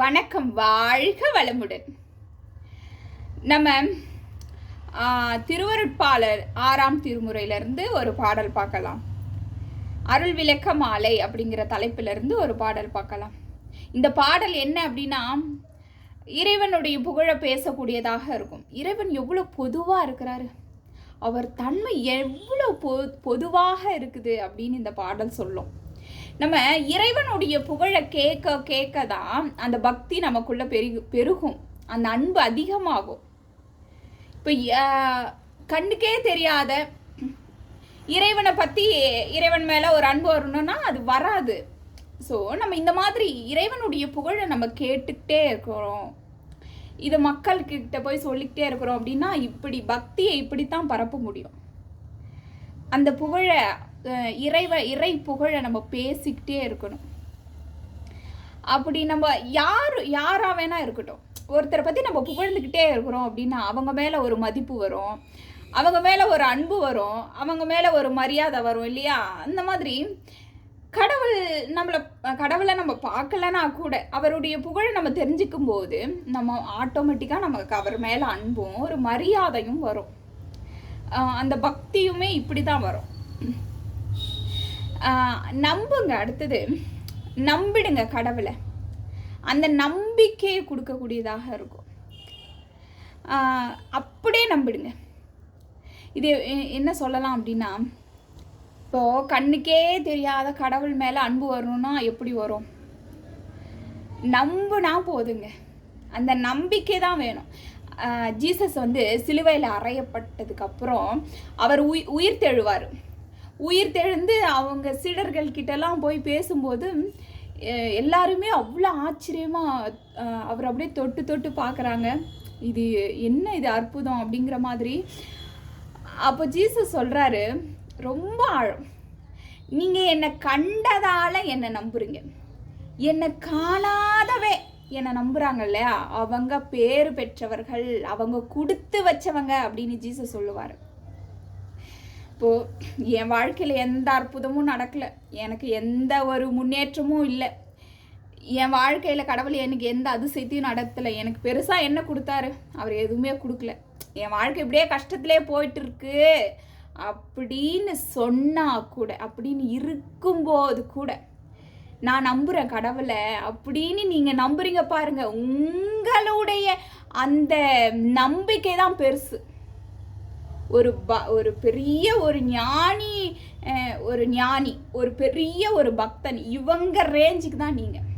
வணக்கம் வாழ்க வளமுடன். நம்ம திருவருட்பாளர் ஆறாம் திருமுறையிலிருந்து ஒரு பாடல் பார்க்கலாம். அருள் விளக்க மாலை அப்படிங்கிற தலைப்பிலிருந்து ஒரு பாடல் பார்க்கலாம். இந்த பாடல் என்ன அப்படின்னா இறைவனுடைய புகழ பேசக்கூடியதாக இருக்கும். இறைவன் எவ்வளோ பொதுவாக இருக்கிறாரு. அவர் தன்மை எவ்வளோ பொ பொதுவாக இருக்குது அப்படின்னு இந்த பாடல் சொல்லும். நம்ம இறைவனுடைய புகழை கேட்க கேட்க தான் அந்த பக்தி நமக்குள்ள பெருகு பெருகும். அந்த அன்பு அதிகமாகும். இப்போ கண்ணுக்கே தெரியாத இறைவனை பற்றி இறைவன் மேலே ஒரு அன்பு வரணும்னா அது வராது. ஸோ நம்ம இந்த மாதிரி இறைவனுடைய புகழை நம்ம கேட்டுக்கிட்டே இருக்கிறோம். இதை மக்கள்கிட்ட போய் சொல்லிக்கிட்டே இருக்கிறோம் அப்படின்னா இப்படி பக்தியை இப்படித்தான் பரப்ப முடியும். அந்த புகழை இறைவ இறை புகழை நம்ம பேசிக்கிட்டே இருக்கணும். அப்படி நம்ம யார் யாராக வேணா இருக்கட்டும். ஒருத்தரை பற்றி நம்ம புகழ்ந்துக்கிட்டே இருக்கிறோம் அப்படின்னா அவங்க மேலே ஒரு மதிப்பு வரும். அவங்க மேலே ஒரு அன்பு வரும். அவங்க மேலே ஒரு மரியாதை வரும் இல்லையா? அந்த மாதிரி கடவுள் நம்மளை கடவுளை நம்ம பார்க்கலனா கூட அவருடைய புகழை நம்ம தெரிஞ்சுக்கும் போது நம்ம ஆட்டோமேட்டிக்காக நமக்கு அவர் மேலே அன்பும் ஒரு மரியாதையும் வரும். அந்த பக்தியுமே இப்படி தான் வரும். நம்புங்க அடுத்தது. நம்பிடுங்க கடவுளை. அந்த நம்பிக்கையை கொடுக்கக்கூடியதாக இருக்கும். அப்படியே நம்பிடுங்க. இது என்ன சொல்லலாம் அப்படின்னா இப்போ கண்ணுக்கே தெரியாத கடவுள் மேலே அன்பு வரணும்னா எப்படி வரும்? நம்புனா போதுங்க. அந்த நம்பிக்கை தான் வேணும். ஜீசஸ் வந்து சிலுவையில் அறையப்பட்டதுக்கப்புறம் அவர் உயிர் உயிர் தெழுவார் உயிர் தெழுந்து அவங்க சீடர்கள் கிட்டலாம் போய் பேசும்போது எல்லாருமே அவ்வளோ ஆச்சரியமாக அவர் அப்படியே தொட்டு தொட்டு பார்க்குறாங்க. இது என்ன இது அற்புதம் அப்படிங்கிற மாதிரி. அப்போ ஜீசஸ் சொல்கிறாரு ரொம்ப ஆழம். நீங்கள் என்னை கண்டதால் என்னை நம்புறீங்க. என்னை காணாதவே என்னை நம்புகிறாங்க இல்லையா? அவங்க பேர் பெற்றவர்கள் அவங்க கொடுத்து வச்சவங்க அப்படின்னு ஜீசஸ் சொல்லுவார். இப்போது என் வாழ்க்கையில் எந்த அற்புதமும் நடக்கல. எனக்கு எந்த ஒரு முன்னேற்றமும் இல்லை. என் வாழ்க்கையில் கடவுள் எனக்கு எந்த அதிசயத்தையும் நடத்தலை. எனக்கு பெருசாக என்ன கொடுத்தாரு? அவர் எதுவுமே கொடுக்கல. என் வாழ்க்கை இப்படியே கஷ்டத்திலே போயிட்டுருக்கு. அப்படின்னு சொன்னால் கூட அப்படின்னு இருக்கும்போது கூட நான் நம்புகிறேன் கடவுளை. அப்படின்னு நீங்கள் நம்புறீங்க பாருங்க. உங்களுடைய அந்த நம்பிக்கை தான் பெருசு. ஒரு ப ஒரு பெரிய ஒரு ஞானி ஒரு ஞானி ஒரு பெரிய ஒரு பக்தன் இவங்க ரேஞ்சுக்கு தான் நீங்கள்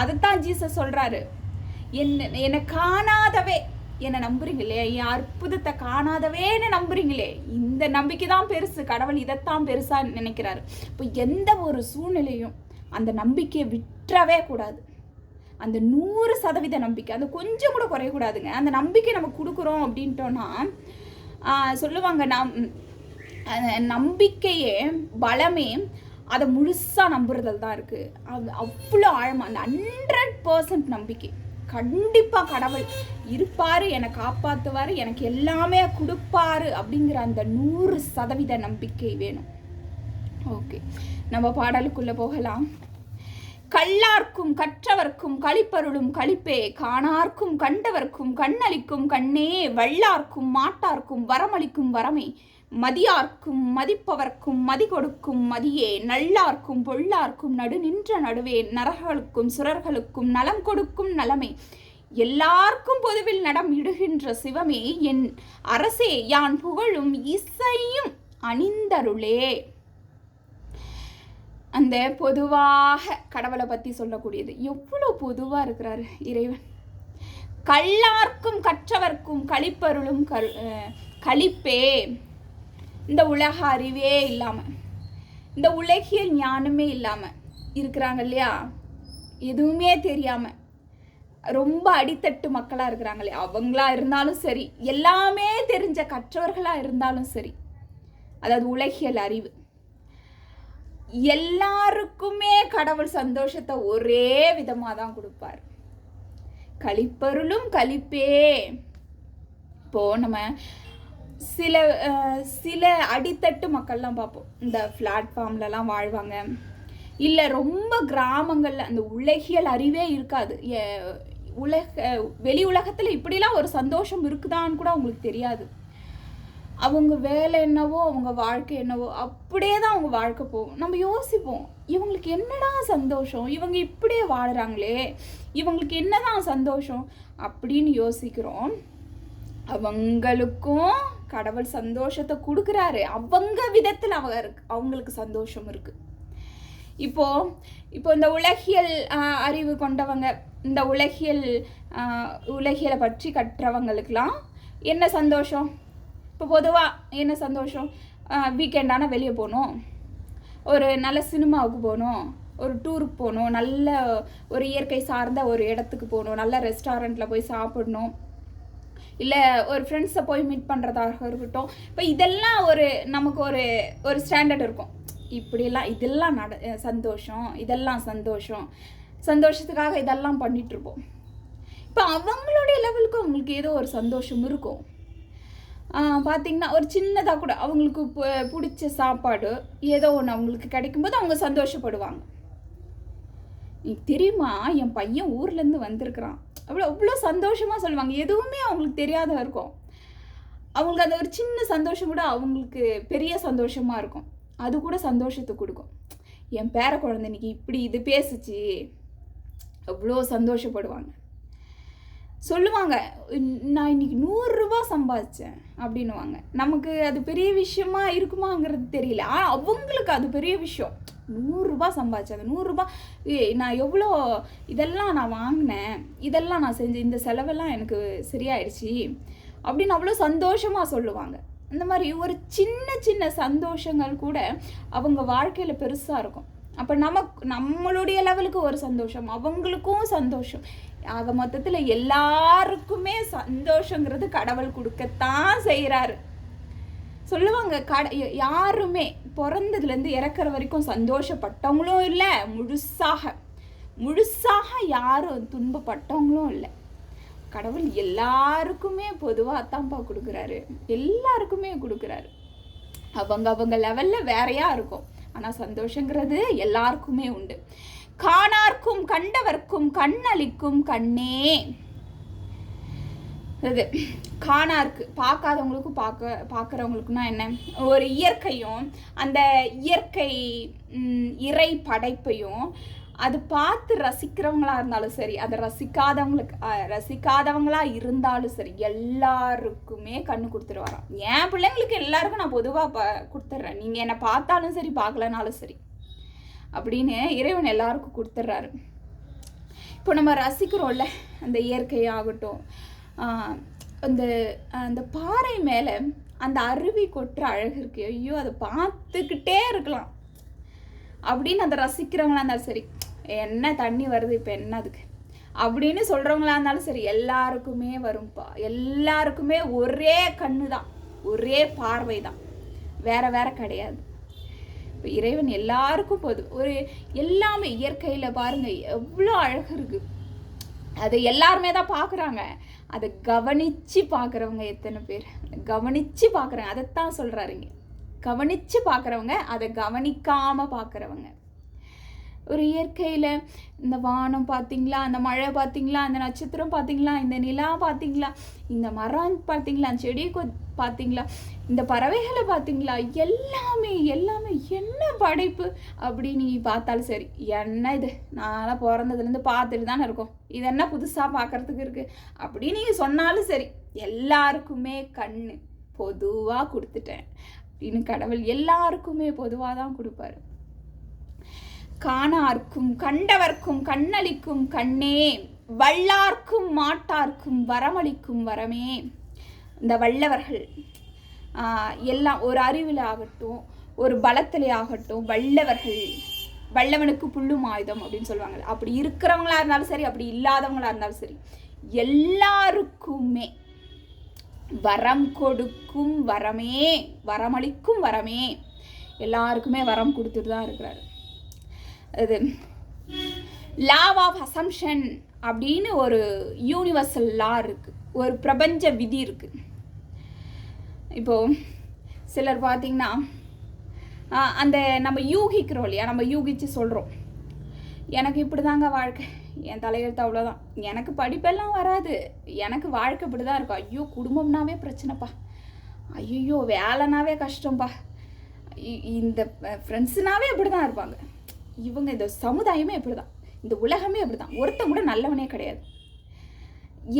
அதைத்தான் ஜீசஸ் சொல்கிறாரு என்ன என்னை காணாதவே என்னை நம்புறீங்களே என் அற்புதத்தை காணாதவேன்னு நம்புறீங்களே இந்த நம்பிக்கை தான் பெருசு கடவுள் இதைத்தான் பெருசாக நினைக்கிறாரு. இப்போ எந்த ஒரு சூழ்நிலையும் அந்த நம்பிக்கையை விட்டுறவே கூடாது. அந்த நூறு சதவீத நம்பிக்கை அந்த கொஞ்சம் கூட குறையக்கூடாதுங்க. அந்த நம்பிக்கை நம்ம கொடுக்குறோம் அப்படின்ட்டோன்னா சொல்லுவாங்க நம் நம்பிக்கையே பலமே அதை முழுசாக நம்புறதில் தான் இருக்குது அது அவ்வளோ ஆழமாக அந்த ஹண்ட்ரட் பர்சன்ட் நம்பிக்கை. கண்டிப்பாக கடவுள் இருப்பார் என்னை காப்பாற்றுவார் எனக்கு எல்லாமே கொடுப்பாரு அப்படிங்கிற அந்த நூறு சதவீத நம்பிக்கை வேணும். ஓகே. நம்ம பாடலுக்குள்ளே போகலாம். கல்லார்க்கும் கற்றவர்க்கும் களிப்பருளும் களிப்பே காணார்க்கும் கண்டவர்க்கும் கண்ணளிக்கும் கண்ணே வள்ளார்க்கும் மாட்டார்க்கும் வரமளிக்கும் வரமே. மதியார்க்கும் மதிப்பவர்க்கும் மதி கொடுக்கும் மதியே நல்லார்க்கும் பொள்ளார்க்கும் நடு நின்ற நடுவே நரகளுக்கும் சுரர்களுக்கும் நலம் கொடுக்கும் நலமே. எல்லார்க்கும் பொதுவில் நடம் இடுகின்ற சிவமே என் அரசே யான் புகழும் இசையும் அணிந்தருளே. அந்த பொதுவாக கடவுளை பற்றி சொல்லக்கூடியது. எவ்வளோ பொதுவாக இருக்கிறாரு இறைவன். கல்லார்க்கும் கற்றவர்க்கும் கழிப்பருளும் கரு கழிப்பே. இந்த உலக அறிவே இல்லாமல் இந்த உலகியல் ஞானமே இல்லாமல் இருக்கிறாங்க இல்லையா? எதுவுமே தெரியாமல் ரொம்ப அடித்தட்டு மக்களாக இருக்கிறாங்க இல்லையா? அவங்களா இருந்தாலும் சரி எல்லாமே தெரிஞ்ச கற்றவர்களாக இருந்தாலும் சரி அதாவது உலகியல் அறிவு. எல்லாருக்குமே கடவுள் சந்தோஷத்தை ஒரே விதமாக தான் கொடுப்பார். கழிப்பருளும் கழிப்பே. இப்போ நம்ம சில சில அடித்தட்டு மக்கள்லாம் பார்ப்போம். இந்த பிளாட்ஃபார்ம்லலாம் வாழ்வாங்க. இல்லை ரொம்ப கிராமங்களில் அந்த உலகியல் அறிவே இருக்காது. உலக வெளி உலகத்தில் இப்படிலாம் ஒரு சந்தோஷம் இருக்குதான்னு கூட அவங்களுக்கு தெரியாது. அவங்க வேலை என்னவோ அவங்க வாழ்க்கை என்னவோ அப்படியே தான் அவங்க வாழ்க்கை போகும். நம்ம யோசிப்போம் இவங்களுக்கு என்னடா சந்தோஷம்? இவங்க இப்படியே வாழ்கிறாங்களே இவங்களுக்கு என்னதான் சந்தோஷம்? அப்படின்னு யோசிக்கிறோம். அவங்களுக்கும் கடவுள் சந்தோஷத்தை கொடுக்குறாரு. அவங்க விதத்தில் அவங்க அவங்களுக்கு சந்தோஷம் இருக்குது இப்போ இப்போ இந்த உலகியல் அறிவு கொண்டவங்க இந்த உலகியல் உலகியலை பற்றி கற்றவங்களுக்கெல்லாம் என்ன சந்தோஷம்? இப்போ பொதுவாக என்ன சந்தோஷம்? வீக்கெண்டான வெளியே போகணும் ஒரு நல்ல சினிமாவுக்கு போகணும் ஒரு டூருக்கு போகணும் நல்ல ஒரு இயற்கை சார்ந்த ஒரு இடத்துக்கு போகணும் நல்ல ரெஸ்டாரண்ட்டில் போய் சாப்பிடணும். இல்லை ஒரு ஃப்ரெண்ட்ஸை போய் மீட் பண்ணுறதாக இருக்கட்டும். இப்போ இதெல்லாம் ஒரு நமக்கு ஒரு ஒரு ஸ்டாண்டர்ட் இருக்கும். இப்படியெல்லாம் இதெல்லாம் நட சந்தோஷம். இதெல்லாம் சந்தோஷம். சந்தோஷத்துக்காக இதெல்லாம் பண்ணிகிட்ருப்போம் இப்போ அவங்களுடைய லெவலுக்கு அவங்களுக்கு ஏதோ ஒரு சந்தோஷம் இருக்கும். பார்த்தீங்கன்னா ஒரு சின்னதாக கூட அவங்களுக்கு பு- பிடிச்ச சாப்பாடு ஏதோ ஒன்று அவங்களுக்கு கிடைக்கும்போது அவங்க சந்தோஷப்படுவாங்க. நீ தெரியுமா என் பையன் ஊர்லேருந்து வந்திருக்கிறான். அவ்வளோ அவ்வளோ சந்தோஷமாக சொல்லுவாங்க. எதுவுமே அவங்களுக்கு தெரியாத இருக்கும். அவங்களுக்கு அந்த ஒரு சின்ன சந்தோஷம் கூட அவங்களுக்கு பெரிய சந்தோஷமாக இருக்கும். அது கூட சந்தோஷத்தை கொடுக்கும். என் பேர குழந்தை இப்படி இது பேசுச்சு. அவ்வளோ சந்தோஷப்படுவாங்க. சொல்லுவாங்க நான் இன்னைக்கு நூறுரூவா சம்பாதிச்சேன் அப்படின்னுவாங்க. நமக்கு அது பெரிய விஷயமா இருக்குமாங்கிறது தெரியல. ஆனால் அவங்களுக்கு அது பெரிய விஷயம். நூறுரூபா சம்பாதிச்சேன் அந்த நூறுரூபா நான் எவ்வளோ இதெல்லாம் நான் வாங்கினேன் இதெல்லாம் நான் செஞ்சேன் இந்த செலவெல்லாம் எனக்கு சரியாயிடுச்சு அப்படின்னு அவ்வளோ சந்தோஷமாக சொல்லுவாங்க. இந்த மாதிரி ஒரு சின்ன சின்ன சந்தோஷங்கள் கூட அவங்க வாழ்க்கையில் பெருசாக இருக்கும். அப்போ நமக்கு நம்மளுடைய லெவலுக்கு ஒரு சந்தோஷம் அவங்களுக்கும் சந்தோஷம். ஆக மொத்தத்தில் எல்லாருக்குமே சந்தோஷங்கிறது கடவுள் கொடுக்கத்தான் செய்கிறாரு சொல்லுவாங்க கட யாருமே பிறந்ததுலேருந்து இறக்குற வரைக்கும் சந்தோஷப்பட்டவங்களும் இல்லை முழுசாக. முழுசாக யாரும் துன்பப்பட்டவங்களும் இல்லை. கடவுள் எல்லாருக்குமே பொதுவாக தான்ப்பா கொடுக்குறாரு. எல்லாருக்குமே கொடுக்குறாரு. அவங்க அவங்க லெவலில் வேறையாக இருக்கும். ஆனால் சந்தோஷங்கிறது எல்லாருக்குமே உண்டு. காணார்க்கும் கண்டவர்க்கும் கண்ணளிக்கும் கண்ணே. அது காணாருக்கு பார்க்காதவங்களுக்கும் பார்க்க பார்க்குறவங்களுக்குன்னா என்ன? ஒரு இயற்கையும் அந்த இயற்கை இறை படைப்பையும் அது பார்த்து ரசிக்கிறவங்களா இருந்தாலும் சரி அதை ரசிக்காதவங்களுக்கு ரசிக்காதவங்களா இருந்தாலும் சரி எல்லாருக்குமே கண்ணு கொடுத்துருவாராம் என் பிள்ளைங்களுக்கு எல்லாருக்கும் நான் பொதுவாக ப கொடுத்துட்றேன் நீங்கள் என்னை பார்த்தாலும் சரி பார்க்கலனாலும் சரி. அப்படின்னு இறைவன் எல்லாருக்கும் கொடுத்துட்றாரு இப்போ நம்ம ரசிக்கிறோம்ல அந்த இயற்கையாகட்டும் அந்த அந்த பாறை மேலே அந்த அருவி கொட்டுற அழகு இருக்கு. ஐயோ அதை பார்த்துக்கிட்டே இருக்கலாம். அப்படின்னு அதை ரசிக்கிறவங்களா இருந்தாலும் சரி என்ன தண்ணி வருது இப்போ என்ன அதுக்கு அப்படின்னு சொல்கிறவங்களா இருந்தாலும் சரி எல்லாருக்குமே வரும்ப்பா எல்லாருக்குமே ஒரே கண்ணு தான் ஒரே பார்வை தான் வேற வேற கிடையாது. இப்போ இறைவன் எல்லாருக்கும் போதும். ஒரு எல்லாமே இயற்கையில் பாருங்க எவ்வளோ அழகு இருக்கு. அதை எல்லாருமே தான் பார்க்குறாங்க அதை கவனித்து பார்க்குறவங்க எத்தனை பேர்? கவனித்து பார்க்குறாங்க அதைத்தான் சொல்கிறாருங்க கவனித்து பார்க்குறவங்க அதை கவனிக்காமல் பார்க்குறவங்க ஒரு இயற்கையில் இந்த வானம் பார்த்தீங்களா அந்த மழை பார்த்தீங்களா அந்த நட்சத்திரம் பார்த்தீங்களா இந்த நிலா பார்த்தீங்களா இந்த மரம் பார்த்தீங்களா செடி கொ பார்த்தீங்களா இந்த பறவைகளை பார்த்தீங்களா எல்லாமே எல்லாமே என்ன படைப்பு அப்படின்னு நீ பார்த்தாலும் சரி என்ன இது? நான்லாம் பிறந்ததுலேருந்து பார்த்துட்டு தானே இருக்கோம். இது என்ன புதுசாக பார்க்கறதுக்கு இருக்குது அப்படின்னு நீங்கள் சொன்னாலும் சரி எல்லாருக்குமே கண் பொதுவாக கொடுத்துட்டேன் அப்படின்னு கடவுள் எல்லாருக்குமே பொதுவாக தான் கொடுப்பாரு. காணார்க்கும் கண்டவர்க்கும் கண்ணளிக்கும் கண்ணே வல்லார்க்கும் மாட்டார்க்கும் வரமளிக்கும் வரமே. இந்த வல்லவர்கள் எல்லாம் ஒரு அறிவில் ஆகட்டும் ஒரு பலத்திலே ஆகட்டும் வல்லவர்கள் வல்லவனுக்கு புல்லும் ஆயுதம் அப்படின்னு சொல்லுவாங்க அப்படி இருக்கிறவங்களா இருந்தாலும் சரி அப்படி இல்லாதவங்களா இருந்தாலும் சரி எல்லாருக்குமே வரம் கொடுக்கும் வரமே வரமளிக்கும் வரமே. எல்லாருக்குமே வரம் கொடுத்துட்டு தான் இருக்கிறாரு. அது லாவ் ஆஃப் அசம்ஷன் அப்படின்னு ஒரு யூனிவர்சல் லா இருக்குது ஒரு பிரபஞ்ச விதி இருக்குது இப்போது சிலர் பார்த்திங்கன்னா அந்த நம்ம யூகிக்கிறோம் இல்லையா? நம்ம யூகித்து சொல்கிறோம் எனக்கு இப்படி தாங்க வாழ்க்கை. என் தலையெழுத்து அவ்வளோதான் எனக்கு படிப்பெல்லாம் வராது. எனக்கு வாழ்க்கை இப்படி தான் இருக்கும். ஐயோ குடும்பம்னாவே பிரச்சனைப்பா. ஐயோ வேலைனாவே கஷ்டம்ப்பா இ- இந்த ஃப்ரெண்ட்ஸுனாவே இப்படி தான் இருப்பாங்க. இவங்க இந்த சமுதாயமே இப்படி தான் இந்த உலகமே அப்படிதான் ஒருத்தன் கூட நல்லவனே கிடையாது.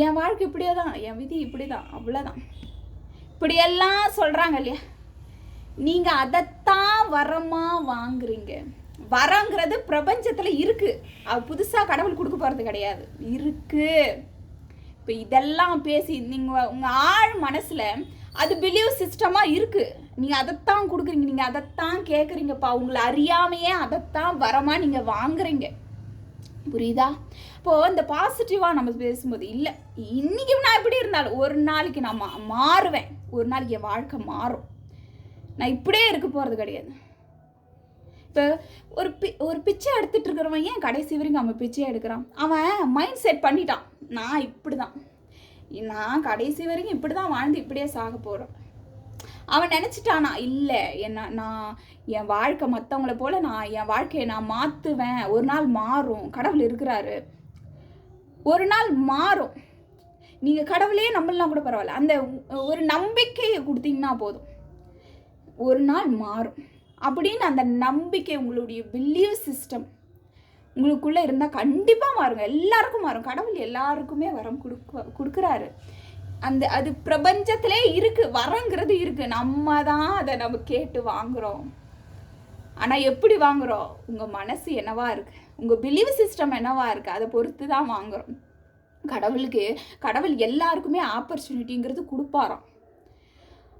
என் வாழ்க்கை இப்படியே தான் என் விதி இப்படி தான் அவ்வளோதான் இப்படியெல்லாம் சொல்கிறாங்க இல்லையா? நீங்கள் அதைத்தான் வரமாக வாங்குறீங்க. வரங்கிறது பிரபஞ்சத்தில் இருக்குது அது புதுசாக கடவுள் கொடுக்க போகிறது கிடையாது. இருக்குது இப்போ இதெல்லாம் பேசி நீங்கள் உங்கள் ஆழ் மனசில் அது பிலீவ் சிஸ்டமாக இருக்குது நீங்கள் அதைத்தான் கொடுக்குறீங்க. நீங்கள் அதைத்தான் கேட்குறீங்கப்பா உங்களை அறியாமையே அதைத்தான் வரமா நீங்கள் வாங்குறீங்க. புரியுதா? இப்போது இந்த பாசிட்டிவாக நம்ம பேசும்போது இல்லை. இன்னைக்கு நான் எப்படி இருந்தாலும் ஒரு நாளைக்கு நான் மா மாறுவேன். ஒரு நாளைக்கு என் வாழ்க்கை மாறும். நான் இப்படியே இருக்க போகிறது கிடையாது. இப்போ ஒரு பி ஒரு பிச்சை எடுத்துகிட்டு இருக்கிறவன் ஏன் கடைசி வரைக்கும் அவன் பிச்சையை எடுக்கிறான்? அவன் மைண்ட் செட் பண்ணிட்டான். நான் இப்படி தான் நான் கடைசி வரைக்கும் இப்படி தான் வாழ்ந்து இப்படியே சாக போகிறோம் அவன் நினச்சிட்டானா இல்லை என்ன நான் என் வாழ்க்கை மற்றவங்கள போல் நான் என் வாழ்க்கையை நான் மாற்றுவேன் ஒரு நாள் மாறும். கடவுள் இருக்கிறாரு. ஒரு நாள் மாறும். நீங்கள் கடவுளையே நம்பலாம் கூட பரவாயில்ல. அந்த ஒரு நம்பிக்கையை கொடுத்தீங்கன்னா போதும். ஒரு நாள் மாறும். அப்படின்னு அந்த நம்பிக்கை உங்களுடைய பிலீவ் சிஸ்டம் உங்களுக்குள்ளே இருந்தால் கண்டிப்பாக மாறுங்க. எல்லாருக்கும் மாறும். கடவுள் எல்லாருக்குமே வரம் கொடுக்க கொடுக்குறாரு. அந்த அது பிரபஞ்சத்திலே இருக்கு. வரங்கிறது இருக்கு. நம்ம தான் அதை நம்ம கேட்டு வாங்குறோம். ஆனால் எப்படி வாங்குறோம்? உங்கள் மனசு என்னவா இருக்கு? உங்கள் பிலீவ் சிஸ்டம் என்னவா இருக்கு? அதை பொறுத்து தான் வாங்குறோம். கடவுளுக்கு கடவுள் எல்லாருக்குமே ஆப்பர்ச்சுனிட்டிங்கிறது கொடுப்பாராம்.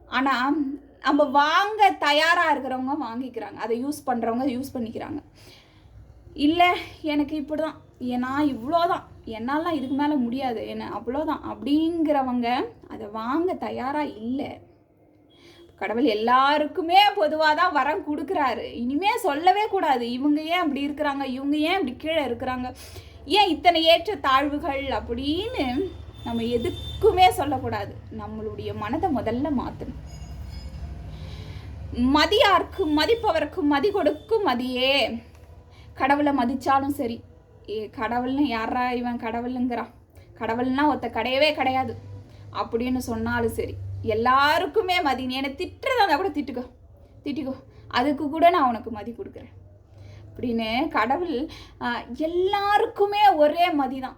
ஆனால் நம்ம வாங்க தயாராக இருக்கிறவங்க வாங்கிக்கிறாங்க. அதை யூஸ் பண்ணுறவங்க யூஸ் பண்ணிக்கிறாங்க. இல்லை எனக்கு இப்படி தான் நான் இவ்வளோதான். என்னாலாம் இதுக்கு மேலே முடியாது. என்ன அவ்வளோதான். அப்படிங்கிறவங்க அதை வாங்க தயாராக இல்லை. கடவுள் எல்லாருக்குமே பொதுவாக தான் வரம் கொடுக்குறாரு. இனிமே சொல்லவே கூடாது. இவங்க ஏன் அப்படி இருக்கிறாங்க? இவங்க ஏன் இப்படி கீழே இருக்கிறாங்க? ஏன் இத்தனை ஏற்ற தாழ்வுகள்? அப்படின்னு நம்ம எதுக்குமே சொல்லக்கூடாது. நம்மளுடைய மனதை முதல்ல மாற்றணும் மதியார்க்கு மதிப்பவர்க்கு மதி கொடுக்கும் மதியே. கடவுளை மதித்தாலும் சரி. ஏ கடவுள்னு யாரா இவன் கடவுளுங்கிறான் கடவுள்னா ஒருத்த கிடையவே கிடையாது. அப்படின்னு சொன்னாலும் சரி. எல்லாருக்குமே மதி. நீ என்னை திட்டுறதா இருந்தால் கூட திட்டுக்கோ. திட்டிக்கோ. அதுக்கு கூட நான் உனக்கு மதி கொடுக்குறேன். அப்படின்னு கடவுள் எல்லாருக்குமே ஒரே மதி தான்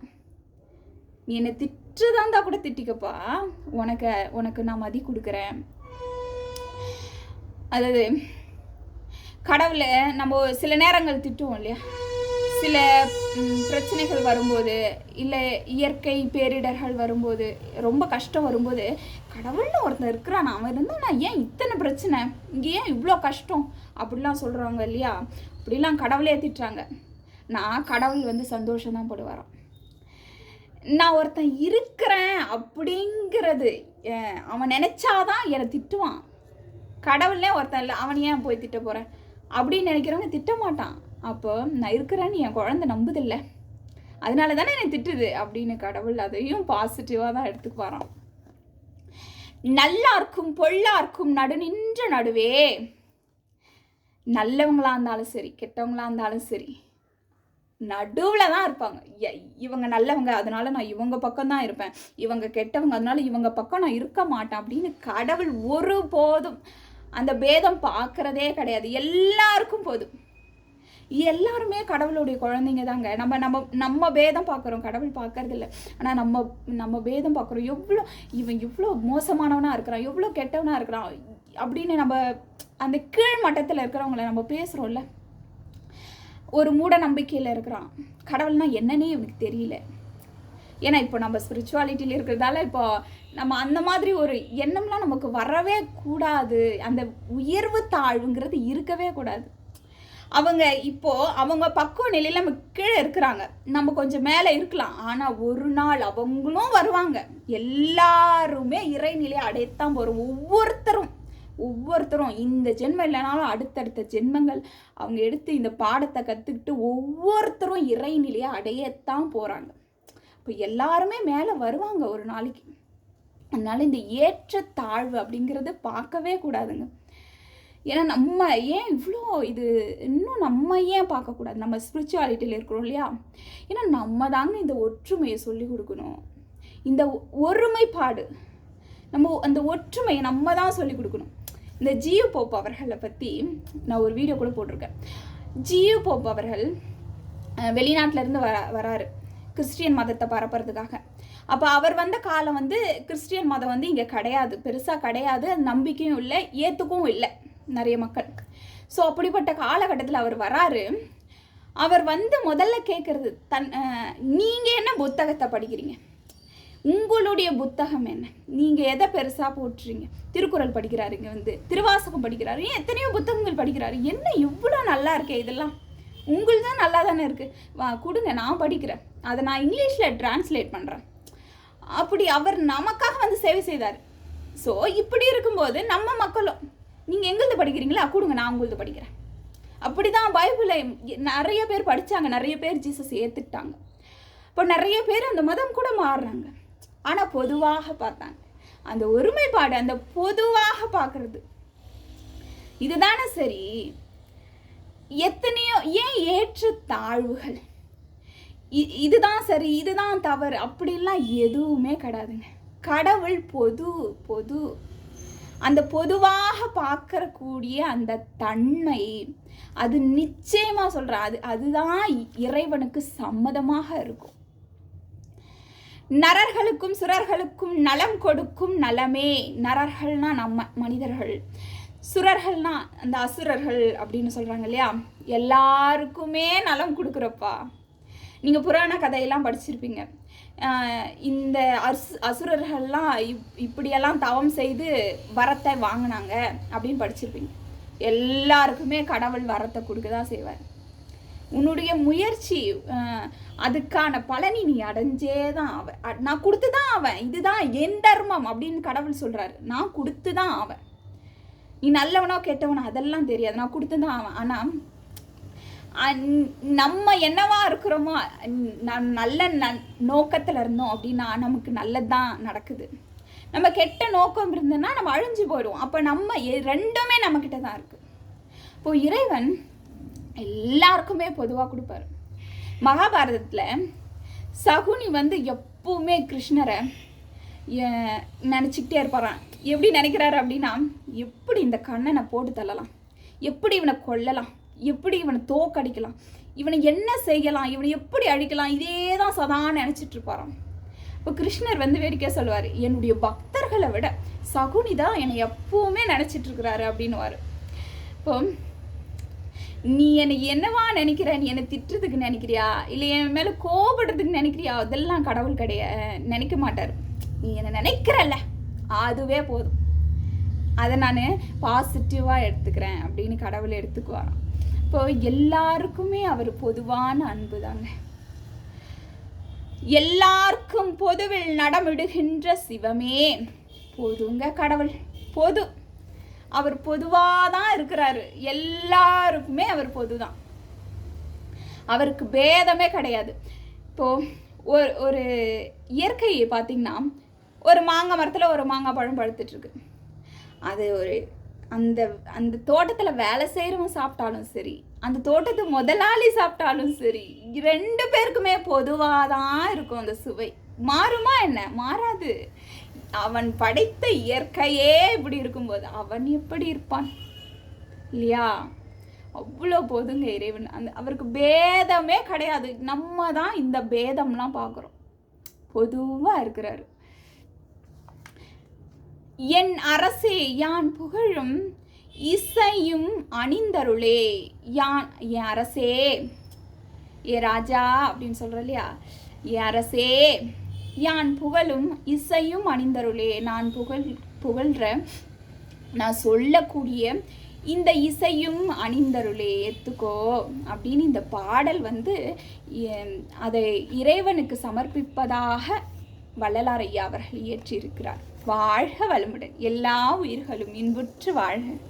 நீ என்னை திட்டுறதா இருந்தால் கூட திட்டிக்கப்பா. உனக்கு உனக்கு நான் மதி கொடுக்குறேன். அதாவது கடவுளை நம்ம சில நேரங்கள் திட்டுவோம் இல்லையா? சில பிரச்சனைகள் வரும்போது இல்லை இயற்கை பேரிடர்கள் வரும்போது ரொம்ப கஷ்டம் வரும்போது கடவுள்னு ஒருத்தன் இருக்கிறான். அவன் இருந்தால் நான் ஏன் இத்தனை பிரச்சனை? இங்கே ஏன் இவ்வளோ கஷ்டம்? அப்படிலாம் சொல்கிறாங்க இல்லையா? அப்படிலாம் கடவுளே திட்டுறாங்க. நான் கடவுள் வந்து சந்தோஷம் தான் நான் ஒருத்தன் இருக்கிறேன் அப்படிங்கிறது அவன் நினச்சாதான் என்னை திட்டுவான். கடவுள்னே ஒருத்தன் இல்லை அவன் ஏன் போய் திட்ட போகிறேன் அப்படின்னு நினைக்கிறவங்க திட்ட மாட்டான் அப்போ நான் இருக்கிறேன்னு என் குழந்தை நம்புதில்லை. அதனால தானே என்னை திட்டுது அப்படின்னு கடவுள் அதையும் பாசிட்டிவாக தான் எடுத்துக்கு வரான் நல்லார்க்கும் பொல்லார்க்கும் நடு நின்ற நடுவே. நல்லவங்களா இருந்தாலும் சரி கெட்டவங்களா இருந்தாலும் சரி நடுவில் தான் இருப்பாங்க. எ- இவங்க நல்லவங்க அதனால நான் இவங்க பக்கம் தான் இருப்பேன். இவங்க கெட்டவங்க அதனால இவங்க பக்கம் நான் இருக்க மாட்டேன் அப்படின்னு கடவுள் ஒருபோதும் அந்த பேதம் பார்க்கறதே கிடையாது. எல்லாருக்கும் போதும். எல்லாருமே கடவுளுடைய குழந்தைங்க தாங்க. நம்ம நம்ம நம்ம பேதம் பார்க்குறோம். கடவுள் பார்க்கறது இல்லை ஆனால் நம்ம நம்ம பேதம் பார்க்குறோம். எவ்வளோ இவன் எவ்வளோ மோசமானவனாக இருக்கிறான். எவ்வளோ கெட்டவனாக இருக்கிறான். அப்படின்னு நம்ம அந்த கீழ் மட்டத்தில் இருக்கிறவங்கள நம்ம பேசுகிறோம்ல ஒரு மூட நம்பிக்கையில் இருக்கிறான். கடவுள்னா என்னன்னே இவனுக்கு தெரியல. ஏன்னா இப்போ நம்ம ஸ்பிரிச்சுவாலிட்டியில் இருக்கிறதால இப்போ நம்ம அந்த மாதிரி ஒரு எண்ணம்லாம் நமக்கு வரவே கூடாது. அந்த உயர்வு தாழ்வுங்கிறது இருக்கவே கூடாது. அவங்க இப்போ அவங்க பக்குவ நிலையில் நம்ம கீழே இருக்கிறாங்க. நம்ம கொஞ்சம் மேலே இருக்கலாம். ஆனால் ஒரு நாள் அவங்களும் வருவாங்க. எல்லாருமே இறைநிலை அடையத்தான் போகிறோம் ஒவ்வொருத்தரும் ஒவ்வொருத்தரும் இந்த ஜென்மம் இல்லைனாலும் அடுத்தடுத்த ஜென்மங்கள் அவங்க எடுத்து இந்த பாடத்தை கற்றுக்கிட்டு ஒவ்வொருத்தரும் இறைநிலையை அடையத்தான் போகிறாங்க இப்போ எல்லாருமே மேலே வருவாங்க ஒரு நாளைக்கு. அதனால இந்த ஏற்ற தாழ்வு அப்படிங்கிறது பார்க்கவே கூடாதுங்க. ஏன்னா நம்ம ஏன் இவ்வளோ இது இன்னும் நம்ம ஏன் பார்க்கக்கூடாது நம்ம ஸ்பிரிச்சுவாலிட்டியில் இருக்கிறோம் இல்லையா? ஏன்னா நம்ம தாங்க இந்த ஒற்றுமையை சொல்லி கொடுக்கணும். இந்த ஒருமைப்பாடு நம்ம அந்த ஒற்றுமையை நம்ம தான் சொல்லி கொடுக்கணும். இந்த ஜியோ போப் அவர்களை பற்றி நான் ஒரு வீடியோ கூட போட்டிருக்கேன். ஜியோ போப் அவர்கள் வெளிநாட்டிலேருந்து வர வராரு. கிறிஸ்டியன் மதத்தை பரப்புறதுக்காக. அப்போ அவர் வந்த காலம் வந்து கிறிஸ்டியன் மதம் வந்து இங்கே கிடையாது. பெருசாக கிடையாது. நம்பிக்கையும் இல்லை ஏற்றுக்கும் இல்லை நிறைய மக்கள். ஸோ அப்படிப்பட்ட காலகட்டத்தில் அவர் வராரு. அவர் வந்து முதல்ல கேட்குறது தன் நீங்கள் என்ன புத்தகத்தை படிக்கிறீங்க? உங்களுடைய புத்தகம் என்ன? நீங்கள் எதை பெருசாக போட்டுறீங்க திருக்குறள் படிக்கிறாரு இங்கே வந்து. திருவாசகம் படிக்கிறாரு. ஏன் எத்தனையோ புத்தகங்கள் படிக்கிறாரு? என்ன இவ்வளோ நல்லா இருக்கே இதெல்லாம்? உங்களுக்கு தான் நல்லா தானே இருக்குது வா கொடுங்க நான் படிக்கிறேன். அதை நான் இங்கிலீஷில் டிரான்ஸ்லேட் பண்ணுறேன் அப்படி அவர் நமக்காக வந்து சேவை செய்தார். ஸோ இப்படி இருக்கும்போது நம்ம மக்களும் நீங்கள் எங்கிருந்து படிக்கிறீங்களா? கொடுங்க நான் உங்களுது படிக்கிறேன். அப்படி தான் பைபிளை நிறைய பேர் படித்தாங்க நிறைய பேர் ஜீசஸ் ஏற்றுக்கிட்டாங்க இப்போ நிறைய பேர் அந்த மதம் கூட மாறுறாங்க. ஆனால் பொதுவாக பார்த்தாங்க. அந்த ஒருமைப்பாடு அந்த பொதுவாக பார்க்குறது. இதுதானே சரி. எத்தனையோ ஏன் ஏற்ற தாழ்வுகள்? இதுதான் சரி இதுதான் தவறு. அப்படிலாம் எதுவுமே கிடையாதுங்க கடவுள் பொது பொது அந்த பொதுவாக பார்க்கறக்கூடிய அந்த தன்மை அது நிச்சயமாக சொல்கிறேன் அது அதுதான் இறைவனுக்கு சம்மதமாக இருக்கும். நரர்களுக்கும் சுரர்களுக்கும் நலம் கொடுக்கும் நலமே. நரர்கள்னா நம்ம மனிதர்கள். சுரர்கள்னா அந்த அசுரர்கள் அப்படின்னு சொல்கிறாங்க இல்லையா? எல்லாருக்குமே நலம் கொடுக்குறப்பா. நீங்கள் புராண கதையெல்லாம் படிச்சிருப்பீங்க. இந்த அசு அசுரர்கள்லாம் இப் இப்படியெல்லாம் தவம் செய்து வரத்தை வாங்கினாங்க அப்படின்னு படிச்சிருப்பீங்க. எல்லாருக்குமே கடவுள் வரத்தை கொடுக்க தான் செய்வார். உன்னுடைய முயற்சி அதுக்கான பலனி நீ அடைஞ்சே தான் அவன் நான் கொடுத்து தான் அவன் இதுதான் என் தர்மம் அப்படின்னு கடவுள் சொல்கிறாரு நான் கொடுத்து தான் அவன் நீ நல்லவனோ கெட்டவனோ அதெல்லாம் தெரியாது. நான் கொடுத்து தான் அவன் ஆனால் நம்ம என்னவா இருக்கிறோமோ நான் நல்ல ந நோக்கத்தில் இருந்தோம் அப்படின்னா நமக்கு நல்லதுதான் நடக்குது. நம்ம கெட்ட நோக்கம் இருந்ததுன்னா நம்ம அழிஞ்சு போயிடுவோம். அப்போ நம்ம ரெண்டுமே நம்மக்கிட்ட தான் இருக்குது இப்போது இறைவன் எல்லாருக்குமே பொதுவாக கொடுப்பாரு. மகாபாரதத்தில் சகுனி வந்து எப்பவுமே கிருஷ்ணரை நினச்சிக்கிட்டே இருப்பாரான் எப்படி நினைக்கிறாரு அப்படின்னா எப்படி இந்த கண்ணனை போட்டு தள்ளலாம்? எப்படி இவனை கொல்லலாம்? எப்படி இவனை தோக்கடிக்கலாம்? இவனை என்ன செய்யலாம்? இவனை எப்படி அழிக்கலாம்? இதே தான் சதா நினச்சிட்டு இருப்பாராம் இப்போ கிருஷ்ணர் வந்து வேடிக்கை சொல்லுவார் என்னுடைய பக்தர்களை விட சகுனி தான் என்னை எப்பவுமே நினச்சிட்டு இருக்கிறாரு அப்படின்னுவார். இப்போ நீ என்னை என்னவா நினைக்கிற? நீ என்னை திட்டுறதுக்கு நினைக்கிறியா? இல்லை என் மேலே கோபடுறதுக்கு நினைக்கிறியா? அதெல்லாம் கடவுள் கிடையா நினைக்க மாட்டார். நீ என்னை நினைக்கிறல்ல. அதுவே போதும். அதை நான் பாசிட்டிவாக எடுத்துக்கிறேன் அப்படின்னு கடவுள் எடுத்துக்குவாராம். இப்போ எல்லாருக்குமே அவர் பொதுவான அன்பு தாங்க. எல்லாருக்கும் பொதுவில் நடமிடுகின்ற சிவமே. பொதுங்க கடவுள். பொது. அவர் பொதுவாக தான் இருக்கிறாரு. எல்லாருக்குமே அவர் பொது தான் அவருக்கு பேதமே கிடையாது. இப்போ ஒரு ஒரு இயற்கையை பார்த்தீங்கன்னா ஒரு மாங்காய் மரத்தில் ஒரு மாங்காய் பழம் பழுத்துட்ருக்கு அது ஒரு அந்த அந்த தோட்டத்தில் வேலை செய்கிறவன் சாப்பிட்டாலும் சரி அந்த தோட்டத்து முதலாளி சாப்பிட்டாலும் சரி ரெண்டு பேருக்குமே பொதுவாக தான் இருக்கும் அந்த சுவை. மாறுமா என்ன? மாறாது. அவன் படைத்த இயற்கையே இப்படி இருக்கும்போது அவன் எப்படி இருப்பான்? இல்லையா? அவ்வளோ போதுங்க இறைவன். அந்த அவருக்கு பேதமே கிடையாது. நம்ம தான் இந்த பேதம்லாம் பார்க்குறோம். பொதுவாக இருக்கிறாரு. என் அரசே யான் புகழும் இசையும் அணிந்தருளே. யான் என் அரசே. ஏ ராஜா அப்படின்னு சொல்கிற இல்லையா? என் அரசே யான் புகழும் இசையும் அணிந்தருளே. நான் புகழ் புகழ்கிற நான் சொல்லக்கூடிய இந்த இசையும் அணிந்தருளே. ஏத்துக்கோ அப்படின்னு இந்த பாடல் வந்து அதை இறைவனுக்கு சமர்ப்பிப்பதாக வள்ளலார் ஐயா அவர்கள் இயற்றியிருக்கிறார். வாழ்க வளமுடன். எல்லா உயிர்களும் இன்புற்று வாழ்க.